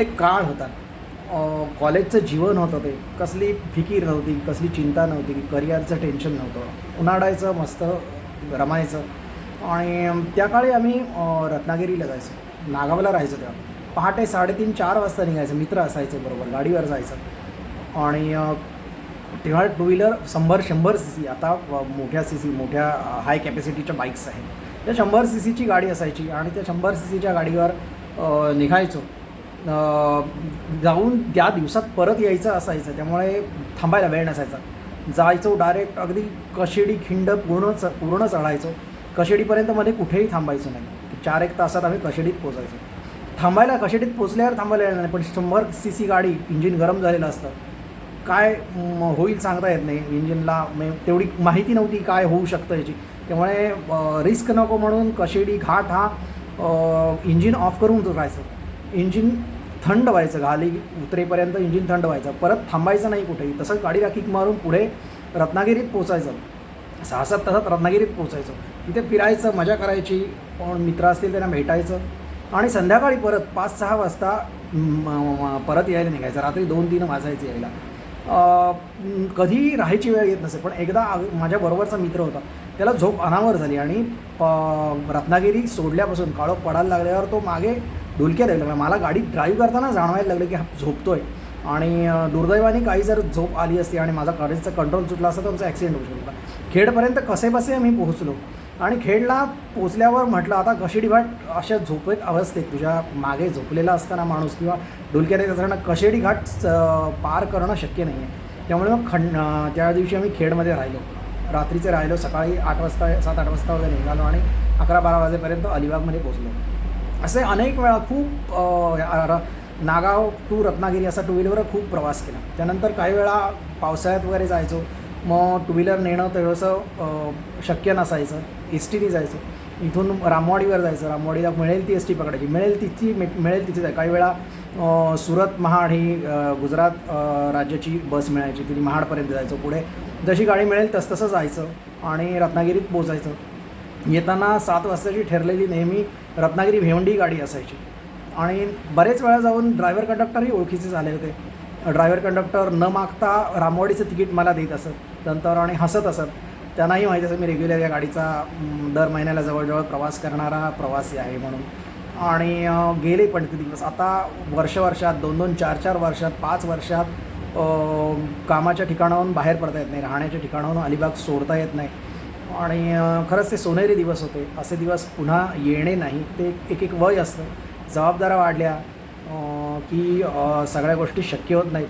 एक काळ होता. कॉलेजचं जीवन होतं ते. कसली फिकीर नव्हती कसली चिंता नव्हती करिअरचं टेन्शन नव्हतं. उन्हाळायचं मस्त रमायचं. आणि त्या काळी आम्ही रत्नागिरीला जायचो. नागावला राहायचो तेव्हा. पहाटे साडेतीन चार वाजता निघायचं. मित्र असायचे बरोबर गाडीवर जायचं. आणि तेव्हा टू व्हीलर शंभर शंभर सी सी. आता मोठ्या सी सी मोठ्या हाय कॅपॅसिटीच्या बाईक्स आहेत. त्या शंभर सी सीची गाडी असायची आणि त्या शंभर सी सीच्या गाडीवर निघायचो. जाऊन त्या दिवसात परत यायचं असायचं. त्यामुळे थांबायला वेळ नसायचा. जायचो डायरेक्ट अगदी कशेडी खिंड पूर्ण च पूर्ण चढायचो कशेडीपर्यंत मध्ये कुठेही थांबायचो नाही. चार एक तासात आम्ही कशेडीत पोचायचो थांबायला कशेडीत पोचल्यावर थांबायला येणार नाही पण शंभर सी सी गाडी इंजिन गरम झालेलं असतं. काय होईल सांगता येत नाही. इंजिनला म्हणजे तेवढी माहिती नव्हती काय होऊ शकतं याची. त्यामुळे रिस्क नको म्हणून कशेडी घाट हा इंजिन ऑफ करून राहायचं इंजिन थंड व्हायचं घाली उतरेपर्यंत इंजिन थंड व्हायचं. परत थांबायचं नाही कुठेही. तसंच गाडीला किक मारून पुढे रत्नागिरीत पोचायचं सहा सात तासात रत्नागिरीत पोचायचं तिथे फिरायचं मजा करायची. कोण मित्र असतील त्यांना भेटायचं. आणि संध्याकाळी परत पाच सहा वाजता परत यायला निघायचं. रात्री दोन तीन वाजायचं यायला. कधी राहायची वेळ येत नसे पण एकदा माझ्याबरोबरचा मित्र होता. त्याला झोप अनावर झाली आणि प- रत्नागिरी सोडल्यापासून काळोख पडायला लागल्यावर तो मागे डुलक्या द्यायला लागला मला गाडी ड्राईव्ह करताना जाणवायला लागलं की हा झोपतो आहे आणि दुर्दैवाने काही जर झोप आली असती आणि माझा गाडीचा कंट्रोल सुटला असता तर आमचा ॲक्सिडेंट होऊ शकला. खेडपर्यंत कसेबसे आम्ही पोहोचलो. आणि खेडला पोचल्यावर म्हटलं आता कशेडी घाट अशा झोपेत अवस्थेत तुझ्या मागे झोपलेला असताना माणूस किंवा डुलक्या देत असताना कशेडी घाट पार करणं शक्य नाही आहे त्यामुळे मग खंड त्या दिवशी आम्ही खेडमध्ये राहिलो. रात्रीचे राहिलो सकाळी आठ वाजता सात आठ वाजता वगैरे निघालो आणि अकरा बारा वाजेपर्यंत अलिबागमध्ये पोचलो असे अनेक वेळा खूप नागाव टू रत्नागिरी असा टू व्हीलरवर खूप प्रवास केला. त्यानंतर काही वेळा पावसाळ्यात वगैरे जायचो. मग टू व्हीलर नेणं तेवढंसं शक्य नसायचं. एस टीने जायचं. इथून रामवाडीवर जायचं. रामवाडीला मिळेल ती एस टी पकडायची. मिळेल तिची मे- मिळेल तिथे जाय. काही वेळा सुरत महाड ही गुजरात राज्याची बस मिळायची. तिथे महाडपर्यंत जायचं. पुढे जशी गाडी मिळेल तसतसं जायचं आणि रत्नागिरीत पोचायचं येताना सात वाजताची ठरलेली नेहमी रत्नागिरी भेवंडी गाडी असायची. आणि बरेच वेळा जाऊन ड्रायव्हर कंडक्टरही ओळखीचे झाले होते. ड्रायव्हर कंडक्टर न मागता रामवाडीचं तिकीट मला देत असत नंतर आणि हसत असत. त्यांनाही माहीत असं मी रेग्युलर या गाडीचा दर महिन्याला जवळजवळ प्रवास करणारा प्रवासी आहे म्हणून. आणि गेले पण ते दिवस. आता वर्ष वर्षात दोन दोन चार चार वर्षात पाच वर्षात कामाच्या ठिकाणाहून बाहेर पडता येत नाही राहण्याच्या ठिकाणाहून अलिबाग सोडता येत नाही. आणि खरंच ते सोनेरी दिवस होते. असे दिवस पुन्हा येणे नाही. ते एक एक वय असतं. जबाबदाऱ्या वाढल्या की सगळ्या गोष्टी शक्य होत नाहीत.